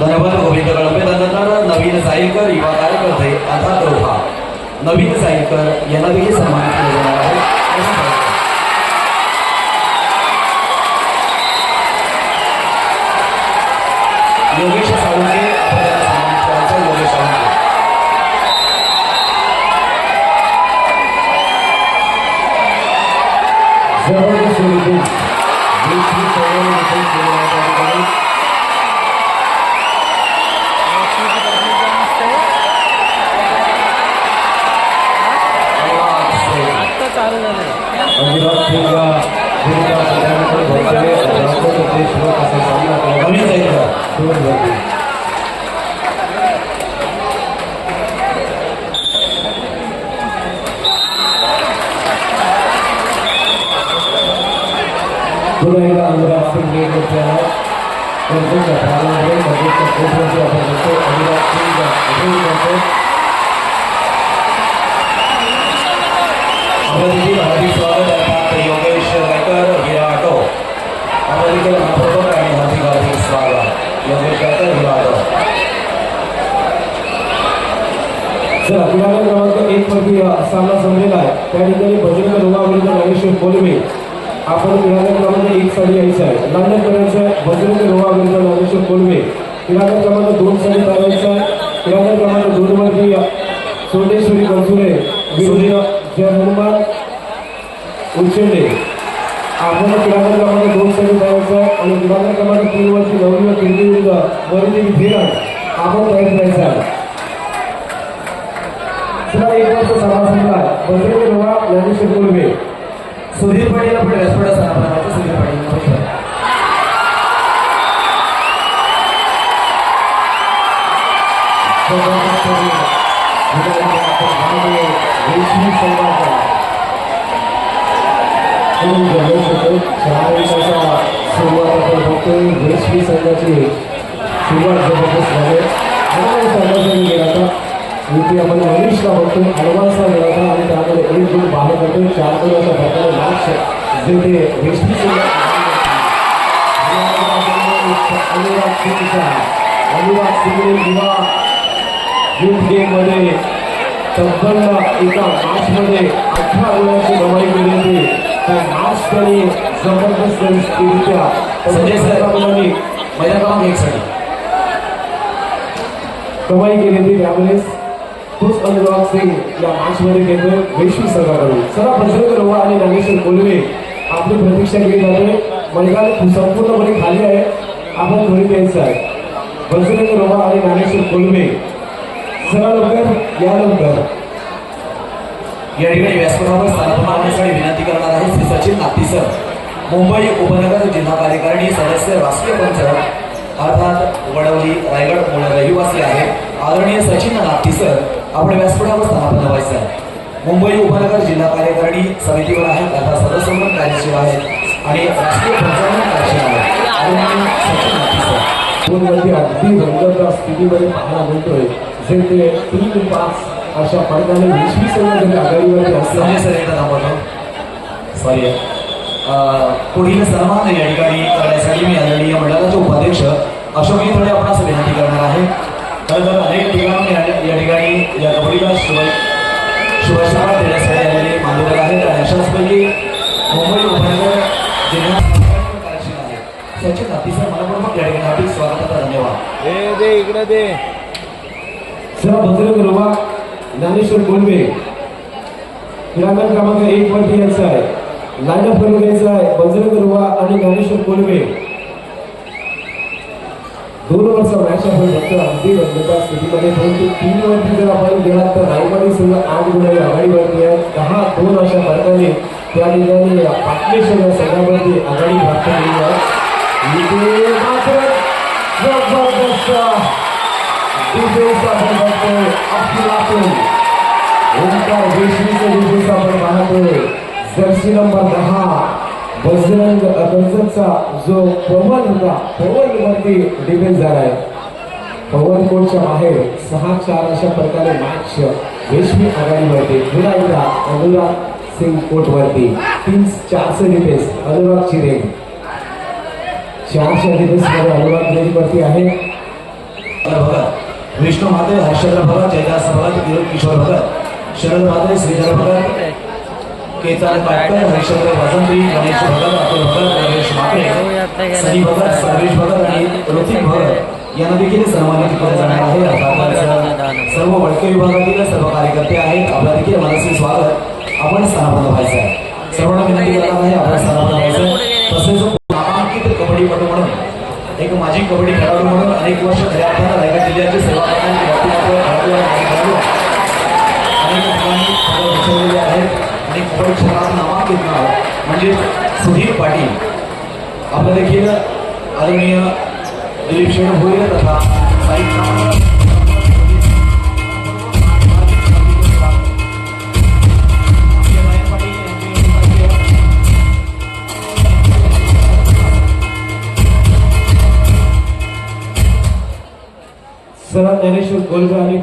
धन्यवाद गोविंद कळंबे त्यानंतर नवीन साईकर युवा कार्यकर्ते अर्थात रोहा नवीन साईकर यांना देखील सन्मानित केले जाणार आहे. योगेश साळुंके आपल्याला सन्मानित योगेश साळुंके. जबरदस्त झालंय अजिबात भूमिका भूमिका त्यानंतर भोपाळे राष्ट्रपती देशमुख असा सामना केला नवीन साईकर दोन वरती पुन्हा एकदा अनुराग चला क्रीडांगण क्रमांक एक वरती सामना संपलेला आहे. त्या ठिकाणी बजरंग रोगा विरुद्ध नागेश्वर कोलमे आपण क्रीडांगण क्रमांक एक साठी यायचं आहे. लंडन करायचं आहे बजरंग रोगा नागेश्वर कोलमे क्रीडांगण क्रमांक दोन साठी करायचं आहे. क्रीडांगण क्रमांक दोन वरती सोडेश्वरी बनसुरे विरुद्ध जय हनुमान उर्चेंडे आपण क्रीडांगण क्रमांक दोन साठी करायचं आहे आणि क्रीडांगण क्रमांक तीन वरती नवरी कीर्ती विरुद्ध वरती धीरण आपण तयार करायचं आहे. सुद्धा एक वर्ष सभा संपला. बजरंग रोगा ज्ञानेश्वर कोलमे सुधीर पाटील आपण व्यासपीठात सन्मानाचं सुधीर पाटील नमस्कार सुरुवात रेशमी संघाची सुरुवात जबरदस्त झाली. संघाचा इथे आपण मनीषला बघतो गेला होता आणि त्यामध्ये एक गुण बाहेर करतो चार गुण अशा प्रकारे मॅच जे ते रेशमी अनुराग सिंगचा अनुराग सिंगने युवा गेममध्ये तब्बल एका मॅचमध्ये अठरा गुणांची कमाई केली होती त्या मॅच त्यांनी संजय एक साठी कमाई केली होती त्यावेळेस तोच अनुराग सिंग या मॅचमध्ये घेतोय वैश्विक संघाकडून सरा बजरंग रोवा आणि नागेश्वर कोलवे आपली प्रतीक्षा केली जाते मैदान संपूर्णपणे खाली आहे. आपण घरी द्यायचं आहे. बजरंग रोवा आणि नागेश्वर कोलवे. सरा लवकर या लवकर. या ठिकाणी व्यासपीठावर स्थानापन्न होण्यासाठी विनंती करणार आहे श्री सचिन नाती सर मुंबई उपनगर जिल्हा कार्यकारिणी सदस्य राष्ट्रीय पंच अर्थात वडवली रायगड मूळ रहिवासी आहे आदरणीय सचिन नाती आपण व्यासपीठावर स्थानापन्न व्हायचं आहे. मुंबई उपनगर जिल्हा कार्यकारिणी समितीवर आहेत आता सदस्य म्हणून कार्यशील आहेत आणि राष्ट्रीय पंच कार्यशील आहेत आदरणीय अगदी रंगतदार स्थितीमध्ये पाहायला मिळतोय. जे ते तीन पाच अशा फरकाने विश्वी संघ आघाडीवरती असल्याने सर येतात आपण सॉरी. पुढील सन्मान या ठिकाणी करण्यासाठी मी आदरणीय मंडळाचे उपाध्यक्ष अशोक थोडे आपण विनंती करणार आहे खरं तर अनेक ठिकाणी या या ठिकाणी या कबड्डीला शुभ शुभेच्छा देण्यासाठी आलेले मान्यवर आहेत आणि अशाचपैकी मुंबई उपनगर आहे सचिन अतिशय मनपूर्वक या ठिकाणी हार्दिक स्वागताचा धन्यवाद. दे दे इकडे दे. चला बजरंग रोवा ज्ञानेश्वर कोलबे क्रीडांगण क्रमांक एक वरती यायचं आहे. लाईनअप करून घ्यायचं आहे. बजरंग रोवा आणि ज्ञानेश्वर कोलबे दोन वर्ष मॅच आपण फक्त अगदी रंगता स्थितीमध्ये परंतु तीन वरती जर आपण गेलात तर रायवाडी संघ आठ गुणांनी आघाडीवरती आहे. दहा दोन अशा फरकाने त्या ठिकाणी पाटलेश्वर या संघावरती आघाडी प्राप्त केली आहे. इथे मात्र जबरदस्त आपण बघतोय. आपण. पाहतोय. जर्सी नंबर दहा. बजरंग कर्जतचा जो पवन होता पवनवरती वरती झाला आहे पवन कोटच्या बाहेर सहा चार अशा प्रकारे मॅच रेशमी आघाडीवरती. पुन्हा एकदा अनुराग सिंग कोटवरती. तीन चारशे डिफेन्स अनुराग चिरे. चारशे डिफेन्समध्ये अनुराग रेंजवरती आहे. भगत विष्णू माते हर्षद्र भगत जयदास भगत किरण किशोर भगत शरद माते श्रीधर भगत केतन काटकर हरिश्चंद्र वाजंत्री गणेश भगत अतुल भगत गणेश मात्रे सनी भगत सर्वेश भगत आणि ऋतिक भगत यांना देखील सन्मानित केले जाणार आहे. अर्थातच सर्व वडके विभागातील सर्व कार्यकर्ते आहेत. आपलं देखील मनस्वी स्वागत. आपण स्थानापन्न व्हायचं आहे. सर्वांना विनंती करणार आहे आपण स्थानापन्न व्हायचं. तसेच नामांकित कबड्डीपटू म्हणून एक माजी कबड्डी खेळाडू म्हणून अनेक वर्ष अर्थानं रायगड जिल्ह्याची सेवा करणारे व्यक्तिमत्व खेळाडू आणि अनेक ठिकाणी आहेत. आणि नाव म्हणजे सुधीर पाटील. आपलं देखील आदरणीय दिलीप शेठ भोईर तथा सर ज्ञानेश्वर आणि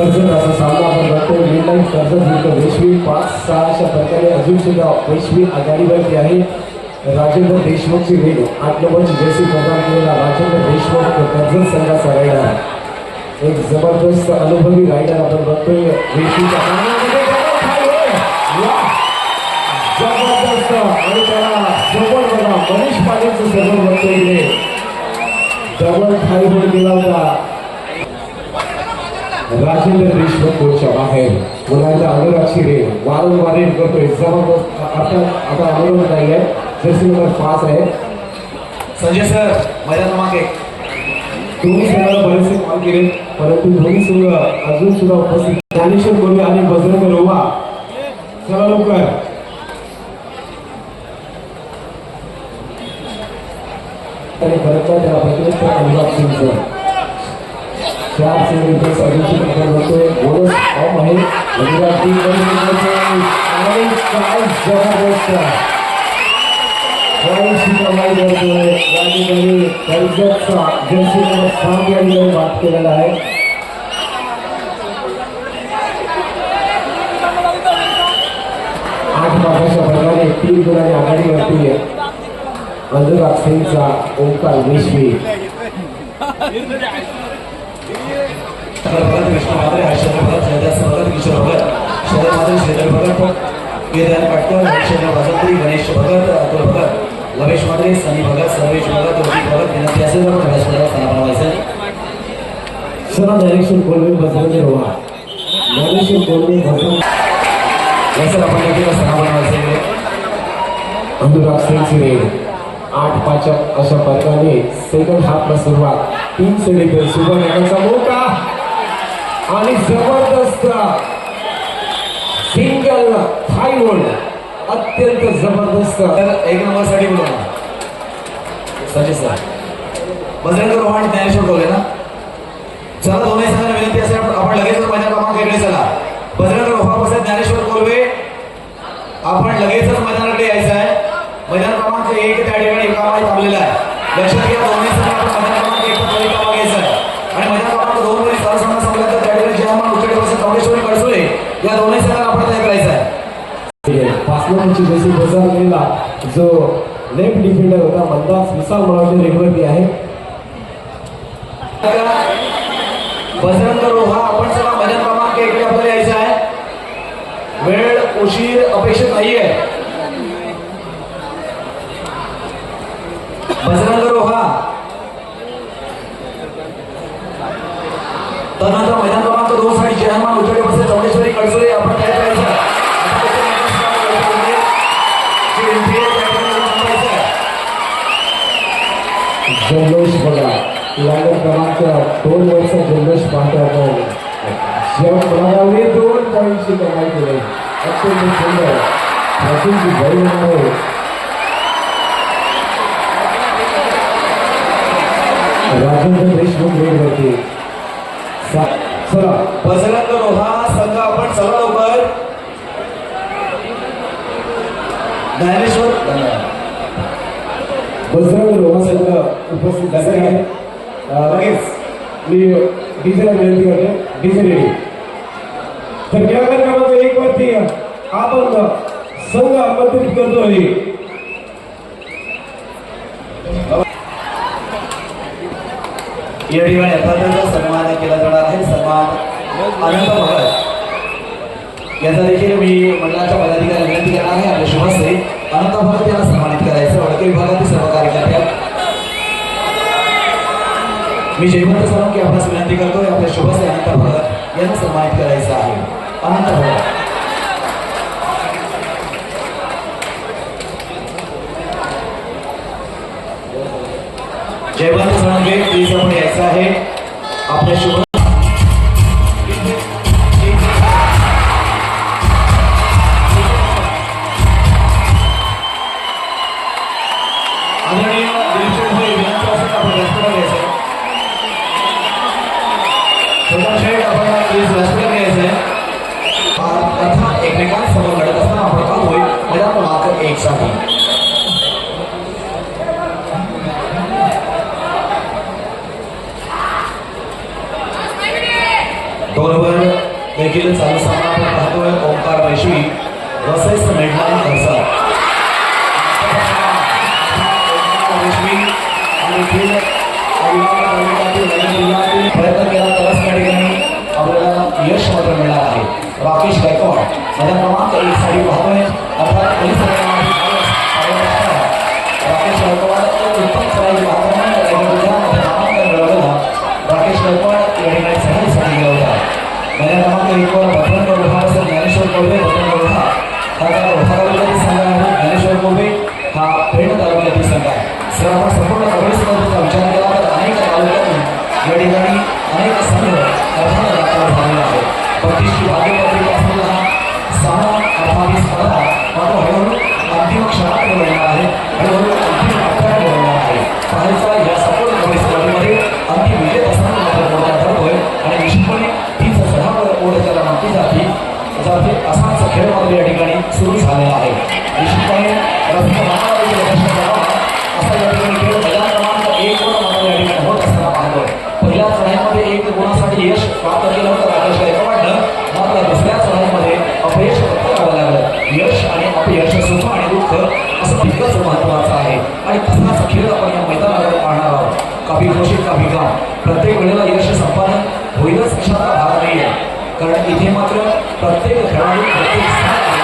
कर्जत असा सामना आपण बघतोय निर्णय कर्जत विरुद्ध वैश्वी पाच सहा अशा प्रकारे अजून सुद्धा वैश्वी आघाडीवरती आहे राजेंद्र देशमुखची वेग आठ नंबरची जर्सी प्रदान केलेला राजेंद्र देशमुख कर्जत संघाचा रायडर एक जबरदस्त अनुभवी रायडर आपण बघतोय जबरदस्त आणि त्याला सबळ बघा मनीष पाटीलचं सबळ बघतोय इथे डबल खाली गेला होता. राजेंद्र देशमुख कोचच्या बाहेर. मुलांच्या अनुराग शिरे वारंवार रेड करतोय जबरदस्त आता आता अनुरोध नाही आहे जर्सी नंबर पाच आहे. संजय सर मैदान क्रमांक एक. दोन्ही संघाला बरेचसे कॉल केले. परंतु दोन्ही संघ अजून सुद्धा उपस्थित. ज्ञानेश्वर गोरे आणि बजरंग रोवा. चला लवकर. आणि परत त्याला प्रतिनिधित्व अनुराग सिंगचं चार सेमीफायनल्स अजून आपण बघतोय बोनस फॉर्म आहे गुजरात टीम आणि काय जबरदस्त बरीचशी कमाई करतोय या ठिकाणी कर्जतचा जर्सी नंबर सात या ठिकाणी केलेला आहे आठ मागाच्या प्रकारे तीन गुणांनी आघाडीवरती आहे अनुराग सिंगचा ओंकार विश्वी विष्णू मात्रे हर्षद्र भगत जयदास भगत किशोर भगत शरद श्रीधर भगत गणेश भगत अतुल भगत लवेश सनी भगत सर्वेश भगत भगत विनंती असेल तर व्हायचं सर्व बजरंग रोहा। बजरंग आपण देखील व्हायचं अनुराग सिंग सिरे आठ पाच अशा प्रकारे सेकंड हाफला सुरुवात तीन सेमीफायनल सुपर एकाचा मोठा आणि जबरदस्त. सिंगल थाय होल्ड अत्यंत जबरदस्त. तर एक नंबरसाठी बोला सचिन सर. बजरंग रोहाण ज्ञानेश्वर बोलले ना? चला दोन्ही सांगा जो लेफ्ट डिफेंडर होता मंदास विशाल म्हणून रेडवरती आहे. बजरंग रोहा आपण सगळा मैदान क्रमांक इकडे आपल्याला यायचा आहे. वेळ उशीर अपेक्षित नाही आहे लाईन क्रमांक दोन वर्ष जल्लोष पाहतो जेव्हा कोणालाही दोन पॉईंटची कमाई केली अत्यंत सुंदर. प्रसिद्धी भरून आहे. राजेंद्र देशमुख रेडवरती सा- चला. बजरंग रोहा संघ आपण चला लवकर. ज्ञानेश्वर बजरंग रोहा संघ उपस्थित झाले. लगेच मी डीजेला विनंती करतो. DJ ready. तर या कार्यक्रमाचं एक वरती आपण संघ आमंत्रित करतोय या ठिकाणी अर्थातचा सन्मान केला जाणार आहे. सन्मान अनंत भगत याचा देखील मी मंडळाच्या पदाधिकारी विनंती करणार आहे. आपल्या शुभाश्री अनंत भगत यांना सन्मानित करायचं. वडके विभागातील सर्व कार्यकर्त्या मी जयवंत साळुंके आपल्यास विनंती करतोय आपल्या शुभसे अनंत भगत यांना सन्मानित करायचं आहे. अनंत भगत. जयवंत साळुंके प्लीज आपण यायचं आहे. आपल्या शुभ देखील चालू सामना आपण पाहतोय ओंकार वैश्वी वसईस मेघना खरसा वैश्वी आणि आहे संपूर्ण कबड्डी स्पर्धेचा विचार केला तर अनेक तालुक्यातून या ठिकाणी अनेक संघ अर्थात दाखल झालेला आहे. बत्तीसची भाग्यपत्रिका सहा अर्थात स्पर्धा मात्र हळूहळू अंतिम क्षणाकडे आहे. हळूहळू अंतिम टप्प्याकडे वळणार आहे. पाहायचा या संपूर्ण कबड्डी स्पर्धेमध्ये अंतिम विजय असताना मात्र मोठा ठरतोय आणि निश्चितपणे तीच सणावर ओढ त्याला म्हटली जाते. जाते असाच खेळ मात्र या ठिकाणी सुरू झालेला आहे. निश्चितपणे रस्ता असा या ठिकाणी खेळ क्रमांक एक वर मात्र या ठिकाणी होत असताना पाहतोय पहिल्या चढाईमध्ये एक गुणासाठी यश प्राप्त केलं होतं राकेश गायकवाडनं मात्र दुसऱ्या चढाईमध्ये अपयश पत्करावं लागलं यश आणि अपयश सुख आणि दुःख. असं तितकंच महत्वाचं आहे आणि तसाच खेळ आपण या मैदानावर पाहणार आहोत कभी खुशी कभी गम प्रत्येक वेळेला यश संपादन होईलच अशातला भाग नाही आहे? कारण इथे मात्र प्रत्येक खेळाडू प्रत्येक